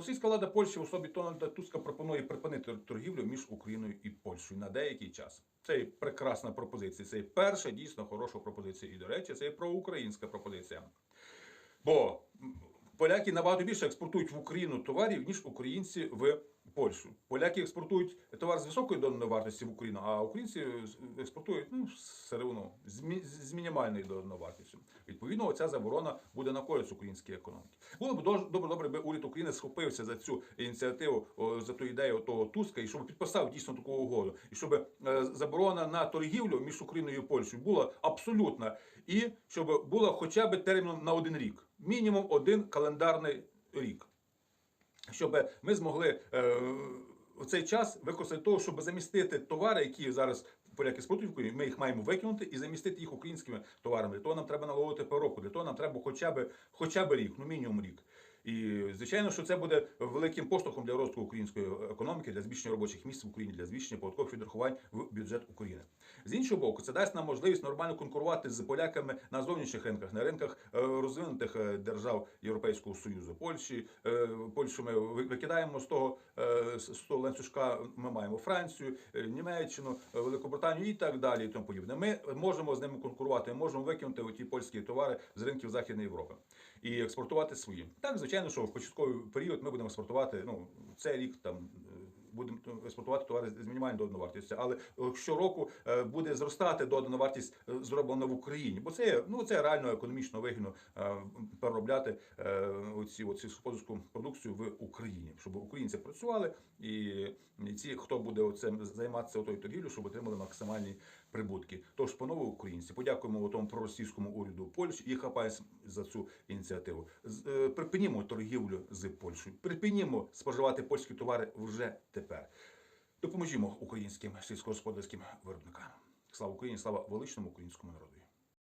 Російська влада Польщі в особі Тональда Туска пропонує припинити торгівлю між Україною і Польщею на деякий час. Це прекрасна пропозиція. Це перша дійсно хороша пропозиція. І, до речі, це є проукраїнська пропозиція. Бо поляки набагато більше експортують в Україну товарів, ніж українці в Польщу. Поляки експортують товар з високою доданою вартості в Україну, а українці експортують ну, сировину з, мі- з мінімальною доданою вартістю. Відповідно, ця заборона буде на користь української економіки. Було б добре, добре, би уряд України схопився за цю ініціативу, за ту ідею того Туска, і щоб підписав дійсно таку угоду, і щоб е, заборона на торгівлю між Україною і Польщею була абсолютна, і щоб була хоча б терміном на один рік, мінімум один календарний рік щоб ми змогли е, у цей час використати того, щоб замістити товари, які зараз поляки в ми їх маємо викинути і замістити їх українськими товарами. Для того нам треба наловити по року, для того нам треба хоча б, хоча б рік, ну мінімум рік. І звичайно, що це буде великим поштовхом для розвитку української економіки, для збільшення робочих місць в Україні, для збільшення податкових відрахувань в бюджет України. З іншого боку, це дасть нам можливість нормально конкурувати з поляками на зовнішніх ринках, на ринках е, розвинутих е, держав Європейського Союзу, Польщі. Е, Польщу ми викидаємо з того з того ланцюжка. Ми маємо Францію, Німеччину, Великобританію і так далі. І тому подібне. Ми можемо з ними конкурувати, ми можемо викинути ті польські товари з ринків Західної Європи і експортувати свої. Так, звичайно, що в початковий період ми будемо експортувати. Ну цей рік там експортувати товари з мінімальною доданою вартістю, але е, щороку е, буде зростати додана вартість е, зроблена в Україні, бо це ну це реально економічно вигідно переробляти оці оці сільськогосподарську продукцію в Україні, щоб українці працювали і, ці, хто буде цим займатися отою торгівлею, щоб отримали максимальні прибутки. Тож, панове українці, подякуємо тому проросійському уряду Польщі і хапаємось за цю ініціативу. Припинімо торгівлю з Польщею, припинімо споживати польські товари вже тепер. Допоможімо українським сільськогосподарським виробникам. Слава Україні, слава величному українському народу.